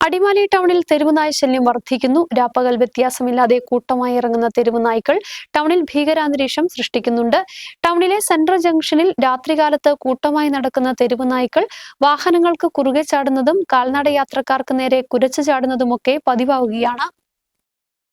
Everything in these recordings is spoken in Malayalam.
അടിമാലി ടൗണിൽ തെരുവുനായ ശല്യം വർദ്ധിക്കുന്നു. രാപ്പകൽ വ്യത്യാസമില്ലാതെ കൂട്ടമായി ഇറങ്ങുന്ന തെരുവുനായ്ക്കൾ ടൗണിൽ ഭീകരാന്തരീക്ഷം സൃഷ്ടിക്കുന്നുണ്ട്. ടൗണിലെ സെൻട്രൽ ജംഗ്ഷനിൽ രാത്രികാലത്ത് കൂട്ടമായി നടക്കുന്ന തെരുവുനായ്ക്കൾ വാഹനങ്ങൾക്ക് കുറുകെ ചാടുന്നതും കാൽനട യാത്രക്കാർക്ക് നേരെ കുരച്ചു ചാടുന്നതുമൊക്കെ പതിവാവുകയാണ്.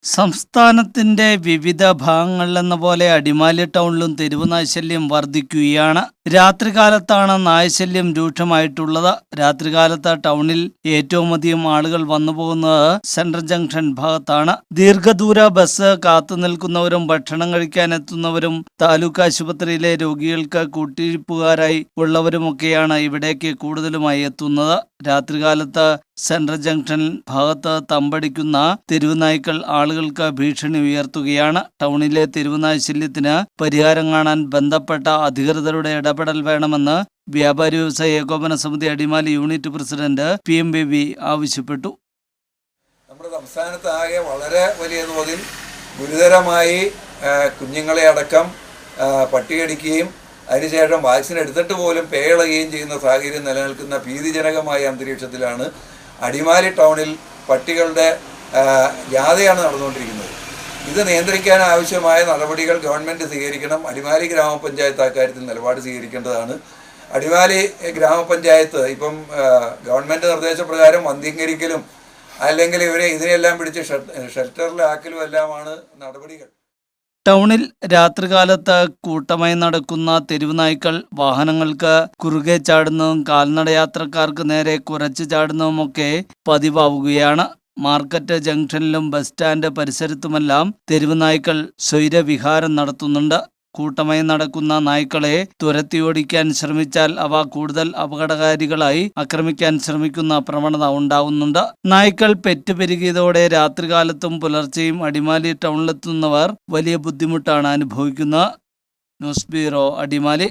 സംസ്ഥാനത്തിന്റെ വിവിധ ഭാഗങ്ങളിലെന്ന പോലെ അടിമാലി ടൗണിലും തെരുവുനാശല്യം വർദ്ധിക്കുകയാണ്. രാത്രികാലത്താണ് നായശല്യം രൂക്ഷമായിട്ടുള്ളത്. രാത്രികാലത്ത് ടൗണിൽ ഏറ്റവും അധികം ആളുകൾ വന്നു പോകുന്നത് സെൻട്രൽ ജംഗ്ഷൻ ഭാഗത്താണ്. ദീർഘദൂര ബസ് കാത്തു നിൽക്കുന്നവരും ഭക്ഷണം കഴിക്കാൻ എത്തുന്നവരും താലൂക്ക് ആശുപത്രിയിലെ രോഗികൾക്ക് കൂട്ടിരിപ്പുകാരായി ഉള്ളവരുമൊക്കെയാണ് ഇവിടേക്ക് കൂടുതലുമായി എത്തുന്നത്. രാത്രികാലത്ത് സെൻട്രൽ ജംഗ്ഷൻ ഭാഗത്ത് തമ്പടിക്കുന്ന തെരുവുനായ്ക്കൾ ആളുകൾക്ക് ഭീഷണി ഉയർത്തുകയാണ്. ടൗണിലെ തെരുവുനായ് ശല്യത്തിന് പരിഹാരം കാണാൻ ബന്ധപ്പെട്ട അധികൃതരുടെ ഇടപെടൽ വേണമെന്ന് വ്യാപാരി വ്യവസായ ഏകോപന സമിതി Adimali unit president P M Baby ആവശ്യപ്പെട്ടു. നമ്മുടെ സംസ്ഥാനത്ത് ആകെ വളരെ വലിയ തോതിൽ ഗുരുതരമായി കുഞ്ഞുങ്ങളെ അടക്കം പട്ടികടിക്കുകയും അതിനുശേഷം വാക്സിൻ എടുത്തിട്ട് പോലും പേളയുകയും ചെയ്യുന്ന സാഹചര്യം നിലനിൽക്കുന്ന ഭീതിജനകമായ അന്തരീക്ഷത്തിലാണ് അടിമാലി ടൗണിൽ പട്ടികളുടെ ജാഥയാണ് നടന്നുകൊണ്ടിരിക്കുന്നത്. ഇത് നിയന്ത്രിക്കാൻ ആവശ്യമായ നടപടികൾ ഗവൺമെന്റ് സ്വീകരിക്കണം. അടിമാലി ഗ്രാമപഞ്ചായത്ത് അക്കാര്യത്തിൽ നിലപാട് സ്വീകരിക്കേണ്ടതാണ്. അടിമാലി ഗ്രാമപഞ്ചായത്ത് ഇപ്പം ഗവൺമെന്റ് നിർദ്ദേശപ്രകാരം വന്ധീകരിക്കലും അല്ലെങ്കിൽ ഇവരെ ഇതിനെല്ലാം പിടിച്ച് ഷെൽ- ഷെൽട്ടറിലാക്കലും എല്ലാമാണ് നടപടികൾ. ടൗണിൽ രാത്രികാലത്ത് കൂട്ടമായി നടക്കുന്ന തെരുവുനായ്ക്കൾ വാഹനങ്ങൾക്ക് കുറുകെ ചാടുന്നതും കാൽനടയാത്രക്കാർക്ക് നേരെ കുറച്ച് ചാടുന്നതുമൊക്കെ പതിവാവുകയാണ്. മാർക്കറ്റ് ജംഗ്ഷനിലും ബസ് സ്റ്റാൻഡ് പരിസരത്തുമെല്ലാം തെരുവുനായ്ക്കൾ സ്വൈരവിഹാരം നടത്തുന്നുണ്ട്. കൂട്ടമായി നടക്കുന്ന നായ്ക്കളെ തുരത്തിയോടിക്കാൻ ശ്രമിച്ചാൽ അവ കൂടുതൽ അപകടകാരികളായി ആക്രമിക്കാൻ ശ്രമിക്കുന്ന പ്രവണത ഉണ്ടാവുന്നുണ്ട്. നായ്ക്കൾ പെറ്റുപെരുകിയതോടെ രാത്രികാലത്തും പുലർച്ചെയും അടിമാലി ടൗണിലെത്തുന്നവർ വലിയ ബുദ്ധിമുട്ടാണ് അനുഭവിക്കുന്നത്. News bureau Adimali.